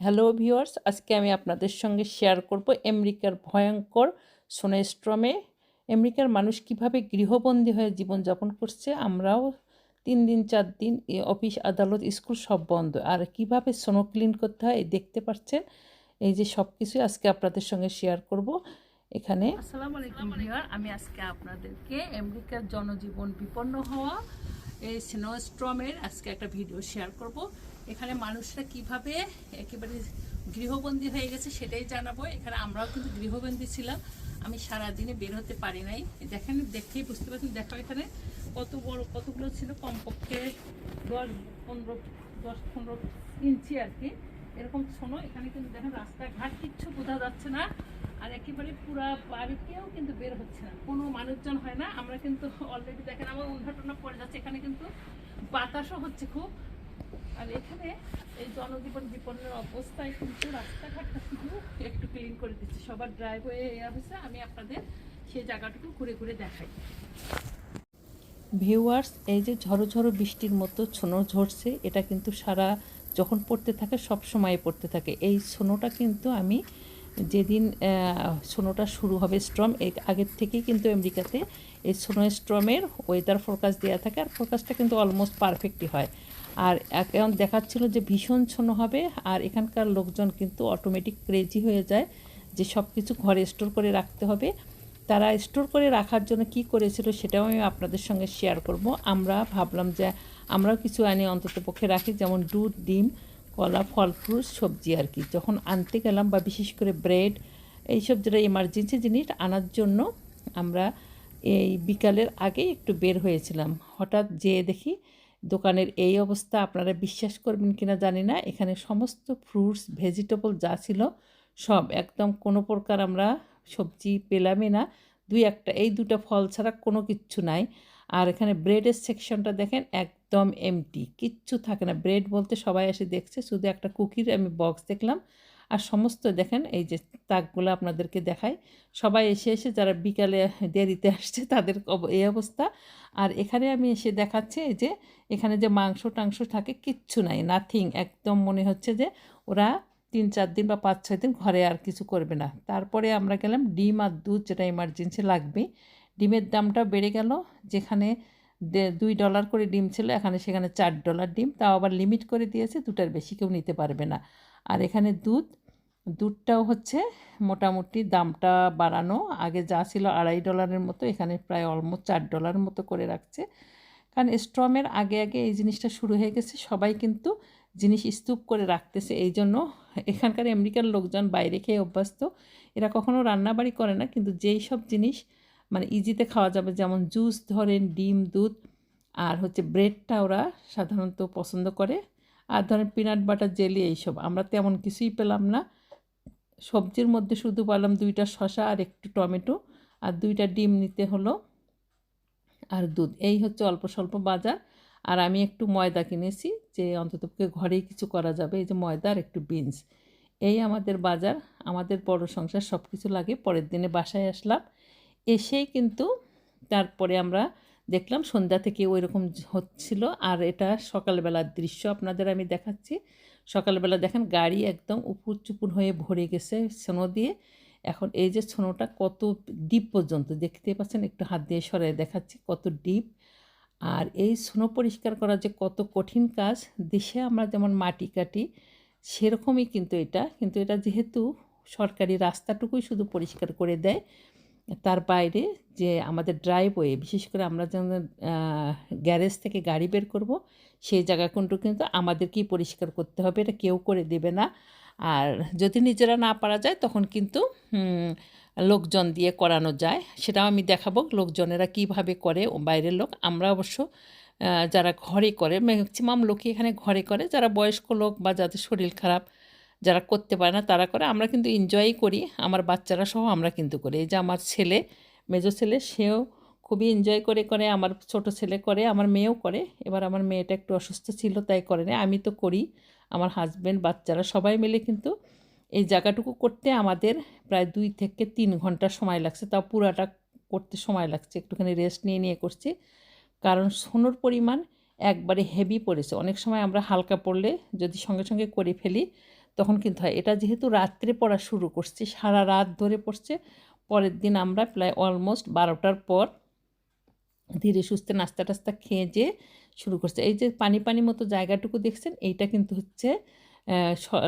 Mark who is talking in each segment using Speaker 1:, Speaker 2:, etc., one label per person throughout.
Speaker 1: Hello viewers, আজকে আমি আপনাদের সঙ্গে শেয়ার করব আমেরিকার ভয়ঙ্কর সোনেস্ট্রমে আমেরিকার মানুষ কীভাবে গৃহবন্দী হয়ে জীবনযাপন করছে, আমরাও তিন দিন, চার দিন অফিস, আদালত, স্কুল সব বন্ধ। আর কীভাবে সোনো ক্লিন করতে হয় দেখতে পাচ্ছেন? এই যে সব কিছুই আজকে আপনাদের সঙ্গে শেয়ার করব। এখানে আসসালামু আলাইকুম আমি আজকে আপনাদেরকে আমেরিকার জনজীবন বিপন্ন হওয়া এই স্নোস্ট্রমের আজকে একটা ভিডিও শেয়ার করব। এখানে মানুষরা কীভাবে একেবারে গৃহবন্দী হয়ে গেছে সেটাই জানাব। এখানে আমরাও কিন্তু গৃহবন্দী ছিলাম। আমি সারা দিনে বের হতে পারি নাই। দেখেন দেখেই বুঝতে পারছেন দেখো এখানে। কত বড়, কতগুলো ছিল কমপক্ষে দশ, পনেরো দশ, পনেরো ইঞ্চি আর কি। এরকম শোনো, এখানে কিন্তু দেখেন রাস্তাঘাট কিচ্ছু বোঝা যাচ্ছে না। আর একেবারে পুরা বাড়ি কেউ কিন্তু বের হচ্ছে না। কোনো মানুষজন হয় না। আমরা কিন্তু অলরেডি দেখেন, আমার উন্নটনা পড়ে যাচ্ছে। এখানে কিন্তু বাতাসও হচ্ছে খুব। আর এখানে এই জনজীবন বিপন্নের অবস্থায় কিন্তু রাস্তাঘাটটা একটু ক্লিন করে দিচ্ছে। সবার ড্রাইভওয়ে এরিয়া হয়েছে। আমি আপনাদের সেই জায়গাটুকু ঘুরে ঘুরে দেখাই। ভিউয়ার্স এই যে ঝড়ো ঝড়ো বৃষ্টির মতো ছোনো ঝরছে, এটা কিন্তু সারা যখন পড়তে থাকে, সব সময় পড়তে থাকে। এই সোনোটা কিন্তু আমি যেদিন সোনোটা শুরু হবে স্ট্রম এর আগের থেকেই কিন্তু আমেরিকাতে এই সোনো স্ট্রমের ওয়েদার ফোরকাস্ট দেওয়া থাকে। আর ফোরকাস্টটা কিন্তু অলমোস্ট পারফেক্টই হয়। আর এখন দেখাচ্ছিল যে ভীষণ ছোনো হবে, আর এখানকার লোকজন কিন্তু অটোমেটিক ক্রেজি হয়ে যায় যে সব কিছু ঘরে স্টোর করে রাখতে হবে। তারা স্টোর করে রাখার জন্য কি করেছিল সেটাও আমি আপনাদের সঙ্গে শেয়ার করব। আমরা ভাবলাম যে আমরাও কিছু আনি অন্তত পক্ষে রাখি, যেমন দুধ, ডিম, কলা ফল ফ্রুট সবজি আর কি। যখন আনতে গেলাম বা বিশেষ করে ব্রেড এইসব যেটা এমার্জেন্সি জিনিস আনার জন্য আমরা এই বিকালের আগে একটু বের হয়েছিলাম। হঠাৎ যেয়ে দেখি দোকানের এই অবস্থা আপনারা বিশ্বাস করবেন কিনা জানি না। এখানে সমস্ত ফ্রুটস ভেজিটেবল যা ছিল সব একদম কোনো প্রকার আমরা সবজি পেলামই না। দুই একটা, এই দুটো ফল ছাড়া কোনো কিচ্ছু নাই। আর এখানে ব্রেডের সেকশনটা দেখেন একদম এমটি কিচ্ছু থাকে না। ব্রেড বলতে সবাই এসে দেখছে, শুধু একটা কুকির আমি বক্স দেখলাম। আর সমস্ত দেখেন, এই যে তাকগুলো আপনাদেরকে দেখায় সবাই এসে এসে যারা বিকালে দেরিতে আসছে তাদের এই অবস্থা। আর এখানে আমি এসে দেখাচ্ছি এই যে, এখানে যে মাংস টাংস থাকে, কিচ্ছু নাই নাথিং একদম মনে হচ্ছে যে ওরা তিন চার দিন বা পাঁচ ছয় দিন ঘরে আর কিছু করবে না। তারপরে আমরা গেলাম ডিম আর দুধ, যেটা এমার্জেন্সি লাগবে ডিমের দামটা বেড়ে গেল, যেখানে দুই ডলার করে ডিম ছিল, এখানে সেখানে চার ডলার ডিম, তাও আবার লিমিট করে দিয়েছে, দুটার বেশি কেউ নিতে পারবে না। আর এখানে দুধ, দুধটাও হচ্ছে মোটামুটি দামটা বাড়ানো, আগে যা ছিল আড়াই ডলারের মতো, এখানে প্রায় অলমোস্ট চার ডলারের মতো করে রাখছে। কারণ স্ট্রমের আগে আগে এই জিনিসটা শুরু হয়ে গেছে, সবাই কিন্তু জিনিস স্তূপ করে রাখতেছে, এই জন্য এখানকার আমেরিকার লোকজন বাইরে খেয়ে অভ্যস্ত, এরা কখনও রান্নাবাড়ি করে না, কিন্তু যেই সব জিনিস মানে ইজিতে খাওয়া যাবে। যেমন জুস ধরেন, ডিম, দুধ, আর হচ্ছে ব্রেডটা ওরা সাধারণত পছন্দ করে। আর ধরেন পিনাট বাটার জেলি এইসব। আমরা তেমন কিছুই পেলাম না। সবজির মধ্যে শুধু পেলাম দুইটা শশা আর একটু টমেটো, আর দুইটা ডিম নিতে হলো আর দুধ। এই হচ্ছে অল্প স্বল্প বাজার। আর আমি একটু ময়দা কিনেছি, যে অন্ততপক্ষে ঘরেই কিছু করা যাবে। এই যে ময়দা আর একটু বিনস এই আমাদের বাজার, আমাদের বড় সংসার সব কিছু লাগে। পরের দিনে বাসায় আসলাম। এসেই কিন্তু তারপরে আমরা দেখলাম সন্ধ্যা থেকে ওই রকম হচ্ছিল। আর এটা সকালবেলার দৃশ্য আপনাদের আমি দেখাচ্ছি। সকালবেলা দেখেন গাড়ি একদম উপুর চুপুর হয়ে ভরে গেছে সোনো দিয়ে। এখন এই যে ছোনোটা কত ডিপ পর্যন্ত, দেখতে পাচ্ছেন? একটু হাত দিয়ে সরে দেখাচ্ছি, কত ডিপ। আর এই সোনো পরিষ্কার করা যে কত কঠিন কাজ, দেশে আমরা যেমন মাটি কাটি, সেরকমই কিন্তু এটা। কিন্তু এটা যেহেতু সরকারি রাস্তাটুকুই শুধু পরিষ্কার করে দেয় তার বাইরে যে আমাদের ড্রাইভওয়ে বিশেষ করে আমরা যেমন গ্যারেজ থেকে গাড়ি বের করব, সেই জায়গা কিন্তু কিন্তু আমাদেরকেই পরিষ্কার করতে হবে। এটা কেউ করে দেবে না। আর যদি নিজেরা না পারা যায়, তখন কিন্তু লোকজন দিয়ে করানো যায়। সেটাও আমি দেখাবো লোকজনেরা কীভাবে করে বাইরের লোক। আমরা অবশ্য যারা ঘরে করে ম্যাক্সিমাম লোকই এখানে ঘরে করে। যারা বয়স্ক লোক বা যাদের শরীর খারাপ যারা করতে পারে না, তারা করে। আমরা কিন্তু এনজয়ই করি, আমার বাচ্চারা সহ আমরা কিন্তু করি। এই যে আমার ছেলে, মেজো ছেলে, সেও খুবই এনজয় করে করে, আমার ছোট ছেলে করে, আমার মেয়েও করে। এবার আমার মেয়েটা একটু অসুস্থ ছিল, তাই করে না আমি তো করি, আমার হাজব্যান্ড বাচ্চারা সবাই মিলে কিন্তু এই জায়গাটুকু করতে আমাদের প্রায় দুই থেকে তিন ঘণ্টা সময় লাগছে। তাও পুরাটা করতে সময় লাগছে, একটুখানি রেস্ট নিয়ে নিয়ে করছি। কারণ সোনোর পরিমাণ একবারে হেভি পড়েছে। অনেক সময় আমরা হালকা পড়লে যদি সঙ্গে সঙ্গে করে ফেলি তখন কিন্তু হয়। এটা যেহেতু রাত্রে পড়া শুরু করছে, সারা রাত ধরে পড়ছে, পরের দিন আমরা প্রায় অলমোস্ট বারোটার পর ধীরে সুস্থে নাস্তা টাস্তা খেয়ে যে শুরু করছে। এই যে পানি পানি মতো জায়গাটুকু দেখছেন, এইটা কিন্তু হচ্ছে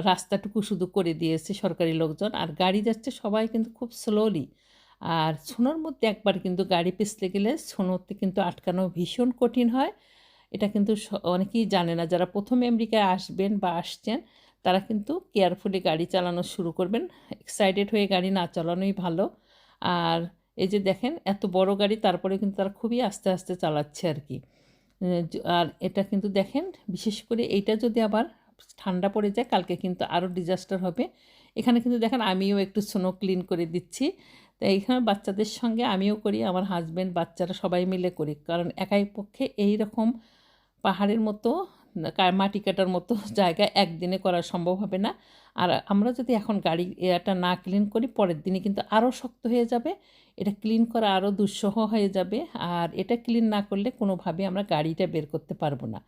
Speaker 1: রাস্তাটুকু শুধু করে দিয়েছে সরকারি লোকজন। আর গাড়ি যাচ্ছে সবাই কিন্তু খুব স্লোলি আর সোনোর মধ্যে একবার কিন্তু গাড়ি পিছলে গেলে সোনোতে কিন্তু আটকানো ভীষণ কঠিন হয়। এটা কিন্তু অনেকেই জানে না। যারা প্রথম আমেরিকায় আসবেন বা আসছেন তারা কিন্তু কেয়ারফুলি গাড়ি চালানো শুরু করবেন। এক্সাইটেড হয়ে গাড়ি না চালানোই ভালো। আর এই যে দেখেন, এত বড় গাড়ি, তারপরে কিন্তু তারা খুবই আস্তে আস্তে চালাচ্ছে আর কি। আর এটা কিন্তু দেখেন, বিশেষ করে এইটা যদি আবার ঠান্ডা পড়ে যায়, কালকে কিন্তু আরও ডিজাস্টার হবে। এখানে কিন্তু দেখেন, আমিও একটু স্নো ক্লিন করে দিচ্ছি। তো এইখানে বাচ্চাদের সঙ্গে আমিও করি, আমার হাজব্যান্ড বাচ্চারা সবাই মিলে করি। কারণ একাই পক্ষে এই রকম পাহাড়ের মতো মাটি কাটার মতো জায়গা একদিনে করা সম্ভব হবে না। আর আমরা যদি এখন গাড়ি এটা না ক্লিন করি, পরের দিনে কিন্তু আরও শক্ত হয়ে যাবে। এটা ক্লিন করা আরও দুঃসহ হয়ে যাবে। আর এটা ক্লিন না করলে কোনোভাবে আমরা গাড়িটা বের করতে পারব না।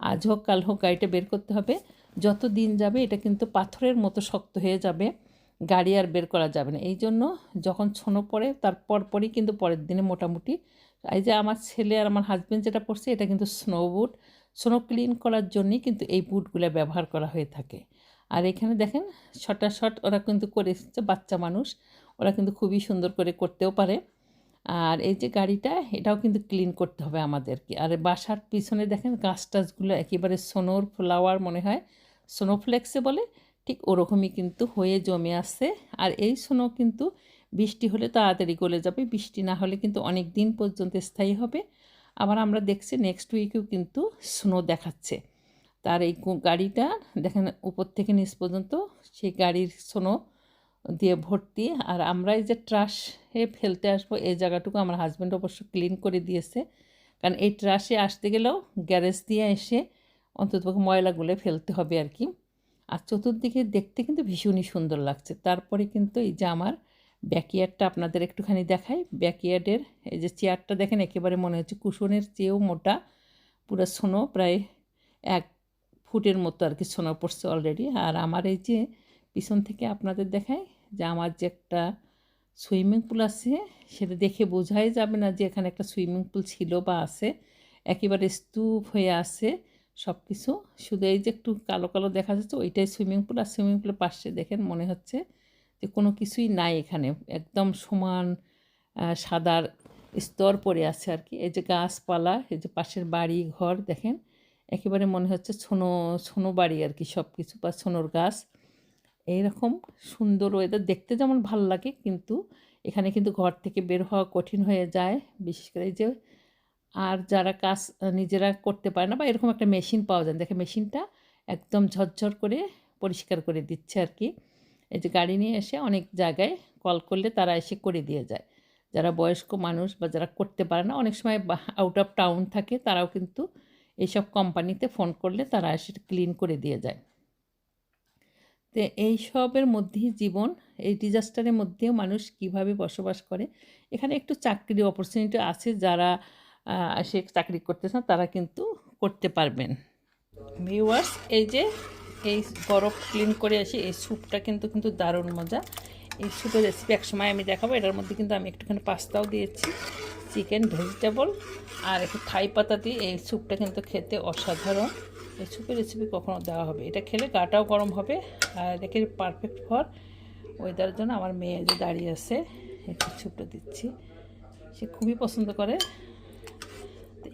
Speaker 1: আজ হোক, কাল হোক, গাড়িটা বের করতে হবে। যত দিন যাবে, এটা কিন্তু পাথরের মতো শক্ত হয়ে যাবে। গাড়ি আর বের করা যাবে না। এই জন্য যখন ছোনো পড়ে, তার পরপরই কিন্তু পরের দিনে মোটামুটি, এই যে আমার ছেলে আর আমার হাজব্যান্ড যেটা পড়ছে, এটা কিন্তু স্নো বুট স্নো ক্লিন করার জন্যই কিন্তু এই বুটগুলো ব্যবহার করা হয়ে থাকে। আর এখানে দেখেন শটা শট ওরা কিন্তু করে এসেছে, বাচ্চা মানুষ। ওরা কিন্তু খুবই সুন্দর করে করতেও পারে। আর এই যে গাড়িটা, এটাও কিন্তু ক্লিন করতে হবে আমাদেরকে। আর বাসার পিছনে দেখেন গাছ টাছগুলো একেবারে সোনোর ফ্লাওয়ার মনে হয়, সোনোফ্লেক্সে বলে, ঠিক ওরকমই কিন্তু হয়ে জমে আসছে আর এই সোনো কিন্তু বৃষ্টি হলে তাড়াতাড়ি গলে যাবে, বৃষ্টি না হলে কিন্তু অনেক দিন পর্যন্ত স্থায়ী হবে। আবার আমরা দেখছি নেক্সট উইকেও কিন্তু স্নো দেখাচ্ছে। তার এই গাড়িটা দেখেন উপর থেকে নিচ পর্যন্ত সেই গাড়ির স্নো দিয়ে ভর্তি। আর আমরা এই যে ট্রাশে ফেলতে আসব, এই জায়গাটুকু আমার হাজব্যান্ড অবশ্য ক্লিন করে দিয়েছে। কারণ এই ট্রাশে আসতে গেলেও গ্যারেজ দিয়ে এসে অন্তত ময়লাগুলো ফেলতে হবে আর কি। আর চতুর্দিকে দেখতে কিন্তু ভীষণই সুন্দর লাগছে। তারপরে কিন্তু এই যে আমার ব্যাকইয়ার্ডটা আপনাদের একটুখানি দেখাই। ব্যাকইয়ার্ডের এই যে চেয়ারটা দেখেন, একেবারে মনে হচ্ছে কুশনের চেয়েও মোটা, পুরো সোনো, প্রায় এক ফুটের মতো আর কি সোনা পড়ছে অলরেডি আর আমার এই যে পিছন থেকে আপনাদের দেখায় যে আমার যে একটা সুইমিং পুল আছে, সেটা দেখে বোঝাই যাবে না যে এখানে একটা সুইমিং পুল ছিল বা আছে। একেবারে স্তূপ হয়ে আছে সব কিছু শুধু এই যে একটু কালো কালো দেখা যাচ্ছে, ওইটাই সুইমিং পুল। আর সুইমিং পুলের পাশে দেখেন মনে হচ্ছে যে কোনো কিছুই নাই এখানে। একদম সমান সাদার স্তর পড়ে আছে আর কি। এই যে গাছপালা, এই যে পাশের বাড়ি ঘর, দেখেন? একেবারে মনে হচ্ছে ছোনো ছোনো বাড়ি আর কি সব কিছু বা ছোনোর গাছ। এইরকম সুন্দর ওয়েদার দেখতে যেমন ভালো লাগে, কিন্তু এখানে কিন্তু ঘর থেকে বের হওয়া কঠিন হয়ে যায়। বিশেষ করে এই যে, আর যারা কাজ নিজেরা করতে পারে না বা এরকম একটা মেশিন পাওয়া যায় দেখে মেশিনটা একদম ঝরঝর করে পরিষ্কার করে দিচ্ছে আর কি। এই যে গাড়ি নিয়ে এসে অনেক জায়গায় কল করলে তারা এসে করে দিয়ে যায়। যারা বয়স্ক মানুষ বা যারা করতে পারে না, অনেক সময় আউট অফ টাউন থাকে, তারাও কিন্তু এইসব কোম্পানিতে ফোন করলে তারা এসে ক্লিন করে দিয়ে যায়। তো এইসবের মধ্যেই জীবন, এই ডিজাস্টারের মধ্যেও মানুষ কীভাবে বসবাস করে, এখানে একটু চাকরির অপরচুনিটি আছে যারা সে চাকরি করতেছে না, তারা কিন্তু করতে পারবেন। ভিউয়ার্স এই যে এই বরফ ক্লিন করে আসি, এই স্যুপটা কিন্তু কিন্তু দারুণ মজা। এই স্যুপের রেসিপি এক সময় আমি দেখাবো, এটার মধ্যে কিন্তু আমি একটুখানি পাস্তাও দিয়েছি চিকেন ভেজিটেবল আর একটু থাই পাতা দিয়ে এই স্যুপটা কিন্তু খেতে অসাধারণ। এই স্যুপের রেসিপি কখনো দেওয়া হবে। এটা খেলে গাটাও গরম হবে, আর এটাকে পারফেক্ট ফর ওয়েদারের জন্য। আমার মেয়ে যে দাঁড়িয়ে আছে, একটু স্যুপটা দিচ্ছি। সে খুবই পছন্দ করে।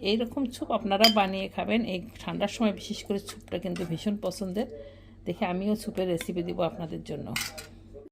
Speaker 1: এইরকম ছুপ আপনারা বানিয়ে খাবেন। এই ঠান্ডার সময় বিশেষ করে ছুপটা কিন্তু ভীষণ পছন্দের। দেখে আমিও ছুপের রেসিপি দিব আপনাদের জন্য।